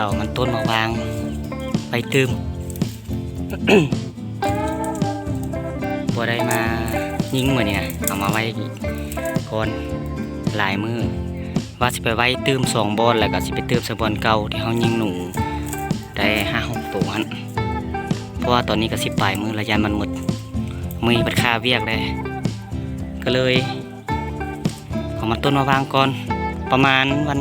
เจ้ามันต้นมาวางไปตืมบัได้มายิงเหมือนนี่นะเอามาไว้ก่อนหลายมือว่าสิไปไว้ตืมสองบอลแล้วก็สิไปตืมสบอลเก่าที่เขายิงหนูได้ห้าหกตัวหันเพราะว่าตอนนี้ก็สิปลายมือระยะมันหมดมือบัดคาเวียกเลยก็เลยเอามาต้นมาวางก่อนประมาณวัน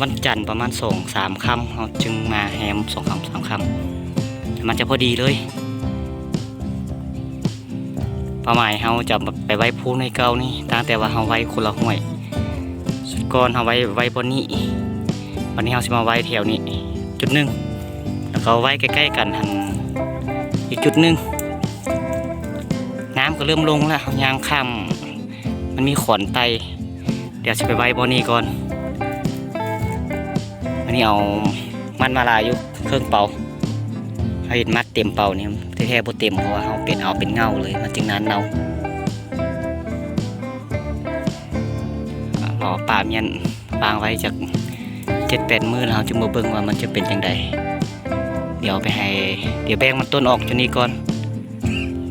วันจันทร์ประมาณสองสามคำเราจึงมาแฮมสองคำสามคำมันจะพอดีเลยเป้าหมายเราจะไปไว้พูในเก่านี่ตั้งแต่ว่าเราไว้คนละห้วยสุดก่อนเราไว้ไว้บนนี้วันนี้เราจะมาไว้แถวนี้ จุดหนึ่งแล้วก็ไว้ใกล้ๆกันหันอีกจุดหนึ่งน้ำก็เริ่มลงแล้วยางค่ำมันมีขอนไต เดี๋ยวจะไปไว้บนนี้ก่อน อันนี้เอามันมาลายอยู่เครื่องเป่าเขาเห็นมัดเต็มเป่านี่แท้ๆบ่เต็มเพราะว่าเขาเป็นเอาเป็นเงาเลยมันจึงนานเนาอ่ารอปาเมียนวางไว้จากเจ็ดแปดมือแล้วเราจะมาเบิ่งว่ามันจะเป็นยังไงเดี๋ยวไปให้ เดี๋ยวแบ่งมันต้นออกจุดนี้ก่อน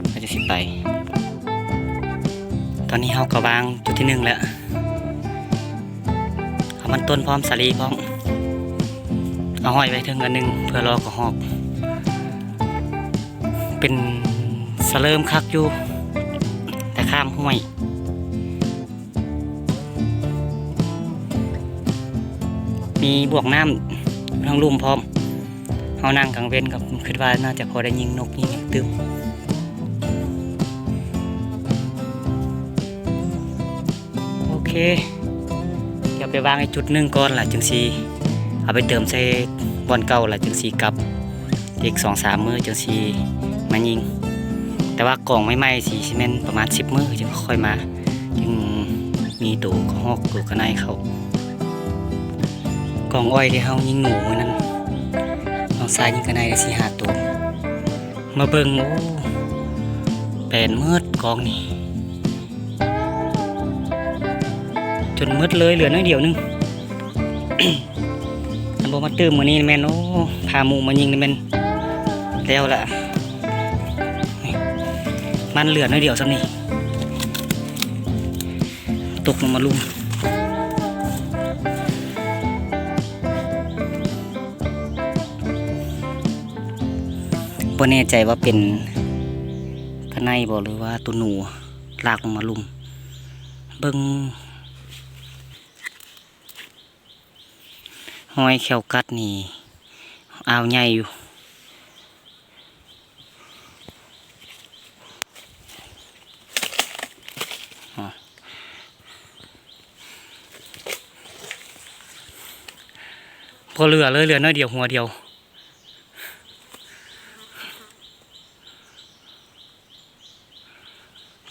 เราจะสิไป ตอนนี้เขาก็วางจุดที่หนึ่งแล้วเอามันต้นพร้อมสาลีพร้อม เอาห้อยไว้ถึงอันหนึงเพื่อรอกระหอกเป็นสเริมคักอยู่ แต่ข้ามห้วยมีบวกน้ำทั้งลุ่มพร้อมเฮานั่งกลางเว้นกับคิดว่าน่าจะพอได้ยิงนกยิงหยังตึมโอเค เดี๋ยวไปวางไอ้จุดหนึ่งก่อนล่ะจึงสีเอาไปเติมใส่ บอลเก่าล้วจึงสีกลับ อีกสองสามมือจึงสีมายิง แต่ว่ากล่องไม่ไหม้สีซีเมนประมาณสิบมือจึงค่อยมาจึงมีตูกระหอกตูกระไนเขากล่องอ้อยที่เฮายิงหนูมือนั้นน้องสายยิงกระไนได้สี่ห้าตัวมาเบิ่งโอ้แปนมืดกองนี่จนมืดเลยเหลือน้อยเดียวนึง บมาตื้มมือนี้แม่นโอ้พาหมูมายิงนี่แม่นแล้วละมันเหลือน้อยเดียวสักนี่ตกลงมาลุมบ่แน่ใจว่าเป็นทนายบ่หรือว่าตัวหนูลากลงมาลุมเบิ่ง หอยแขวกัดนี่เอาใหญ่อยู่พอเหลือเลยเหลือน้อยเดียวหัวเดียว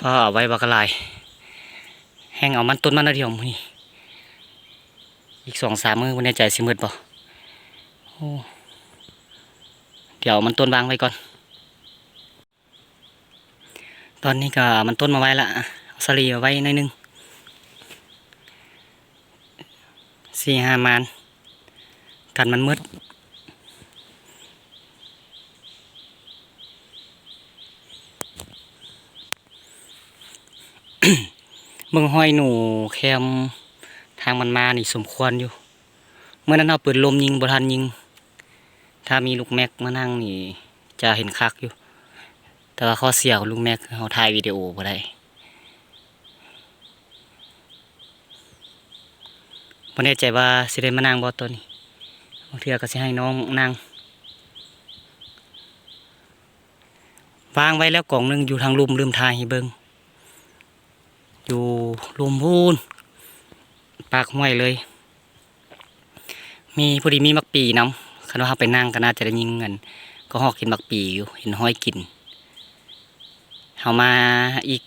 พอเอาไว้บักลาย แห้งเอามันต้นมันน้อยเดียวนี่ อีกสองสามมือวันนี้ใจสิมืดป่โอ้เดี๋ยวมันต้นวางไว้ก่อน ตอนนี้ก็มันต้นมาไว้ละสลีเอาไว้น่อยหนึงสี่ห้ามานกันมันมืดเมืองห้อยหนูแคมางมันมานี่สมควรอยู่ เมื่อนั้นเอาปืนลมยิงบทันยิง ถ้ามีลูกแม็กมานั่งนี่ จะเห็นคักอยู่ แต่ว่าข้อเสียของลูกแม็กคือเขาถ่ายวิดีโอบ่ได้บ่แน่ใจว่าสิได้มานั่งบ่ตัวนี้บางเทื่อก็สิให้น้องนั่งวางไว้แล้วกล่องหนึงอยู่ทางลุมลืมทายให้เบิงอยู่ลุมพูน ปากห้วยเลย มีพอดีมีมักปีน้ำคันว่าเราไปนั่งก็น่าจะได้ยิงเงิน ก็หอกเห็นมักปีอยู่ เห็นห้อยกินเขามาอีก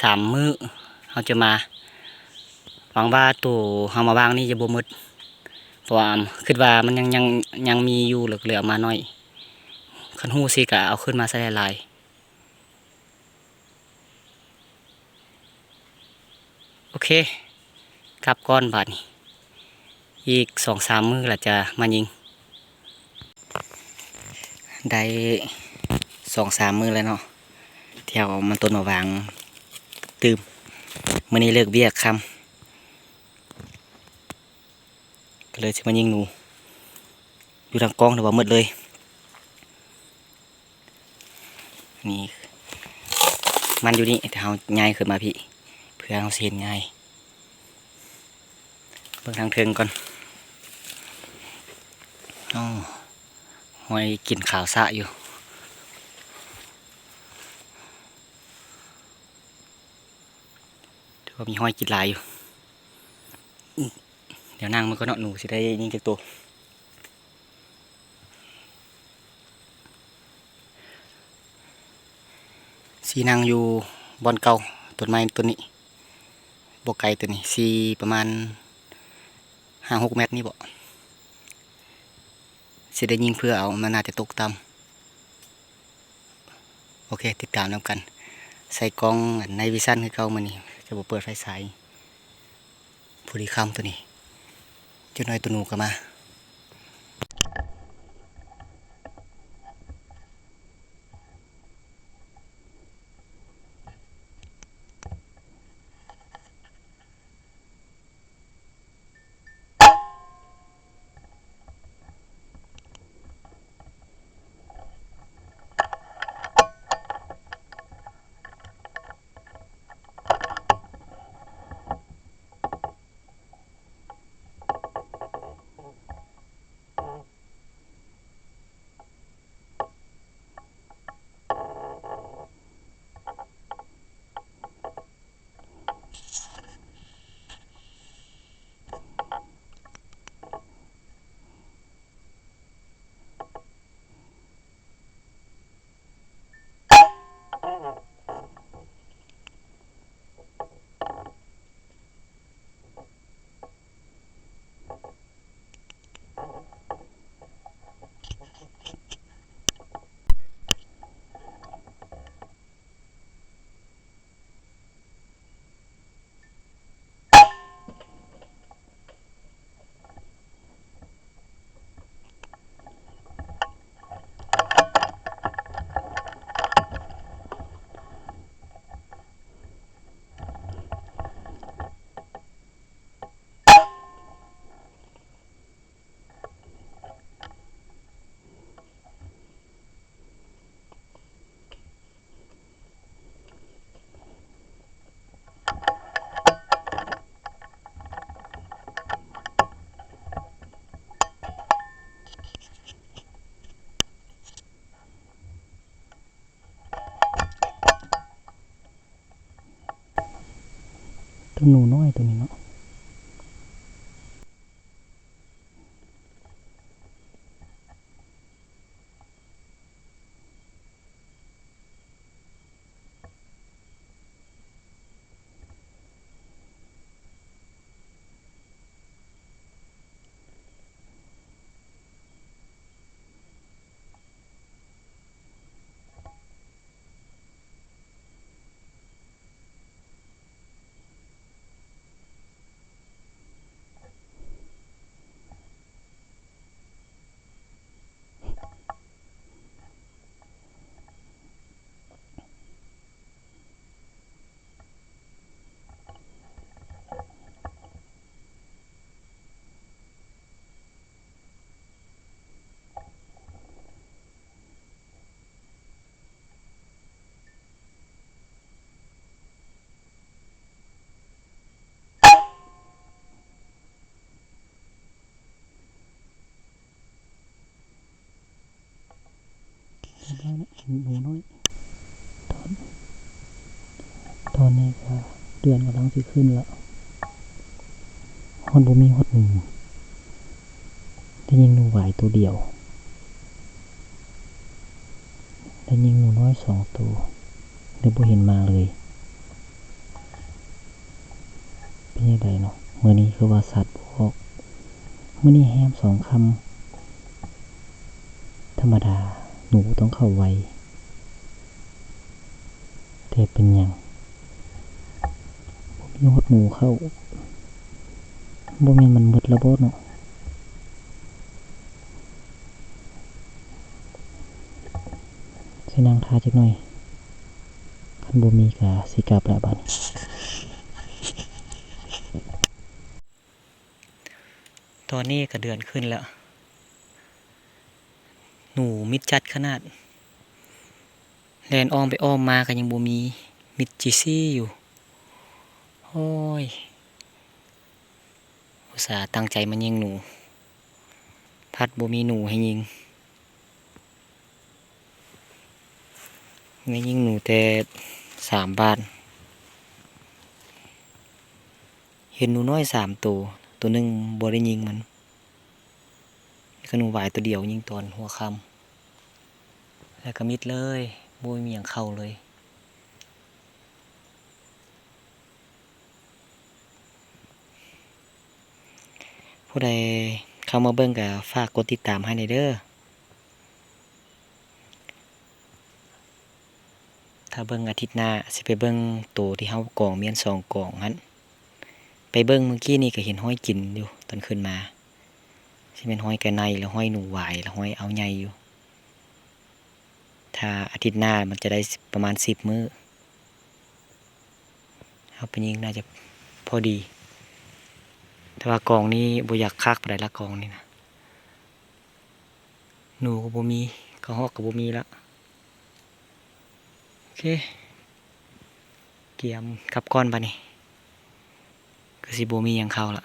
สามมื้อเขาจะมาหวังว่าตัวเขามาวางนี่จะบ่หมดเพราะว่าคิดว่ามันยังยังยังมีอยู่เหลือๆมาหน่อยคันหูสิกะเอาขึ้นมาใส่ลายโอเค กลับก้อนบาดนี้อีกสองสามมือละจะมายิง ได้สองสามมือแล้วเนาะเที่ยวมันต้นมาวางตืมมื่อนี้เลิกเบียกคำก็เลยจะมายิงหนู อยู่ทางกล้องหรือว่ามืดเลย นี่ มันอยู่นี่แต่เขาง่ายขึ้นมาพี่ เพื่อเขาเสียนง่าย เบิ่งทางเทิงก่อนอ๋อหอยกินขาวสะอยู่ถือว่ามีห้อยกินหลายอยู่ เดี๋ยวนั่งมันก็เนาะหนูสิได้ยิงจากตัวสีนางอยู่บอนเก่าต้นไม้ต้นนี้บกไกลตัวนี้สีประมาณ ห้าหกเมตรนี่บ่สิได้ยิงเพื่อเอามันน่าจะตกต่ำโอเค ติดตามแล้วกัน ใส่กล้องในวิชั่นคือเก่ามานี่จะบ่เปิดไฟสายผู้ดีคำตัวนี้จุดน้อยตัวหนูก็มา นูน้อยตัวนี้เนาะ หนูน้อยตอนตอนนี้ก็เดือนกำลังสิขึ้นแล้วฮอดบ่มีฮอดหนูได้ยิงหนูไหวตัวเดียวได้ยิงหนูน้อยสองตัวเดี๋ยวบ่เห็นมาเลยเป็นยังไงเนาะเมื่อนี้คือว่าสัตว์พวกเมื่อนี้แฮมสองคำธรรมดาหนูต้องเข้าไว แต่เป็นหยังบ่มีหดหนูเข้าบ่แม่นมันหมดแล้วบ่เนาะใส่นางทาจักหน่อยคันบ่มีก็สิกลับแล้วบัดนี้ตอนนี้ก็เดือนขึ้นแล้ว หนูมิดจัดขนาด แลนอ้อมไปอ้อมมาก็ยังบ่มีมิดจีซี่อยู่ โอ้ย อุตส่าห์ตั้งใจมายิงหนู พัดบ่มีหนูให้ยิงไม่ยิงหนูแต่สามบาท เห็นหนูน้อยสามตัว ตัวหนึ่งบ่ได้ยิงมันก็หนูหวายตัวเดียวยิงตอนหัวค่ำแล้วก็มิดเลย บ่มีหยังเข้าเลย ผู้ใดเข้ามาเบิ่งก็ฝากกดติดตามให้ในเด้อ ถ้าเบิ่งอาทิตย์หน้าสิไปเบิ่งตัวที่เฮากองเมียนสองกองหันไปเบิ่งเมื่อกี้นี่ก็เห็นห้อยกินอยู่ตอนขึ้นมาสิเป็นห้อยกระไนแล้วห้อยหนูหวายแล้วห้อยเอาใหญ่อยู่ ถ้าอาทิตย์หน้ามันจะได้ประมาณสิบมื้อเอาไปยิงน่าจะพอดี แต่ว่ากองนี้บอยากคักปานใดละกองนี่นะหนูก็บ่มีกระหอกก็บ่มีละโอเค เกียมกับก้อนปะนี่ก็สิโบมียังเข้าละ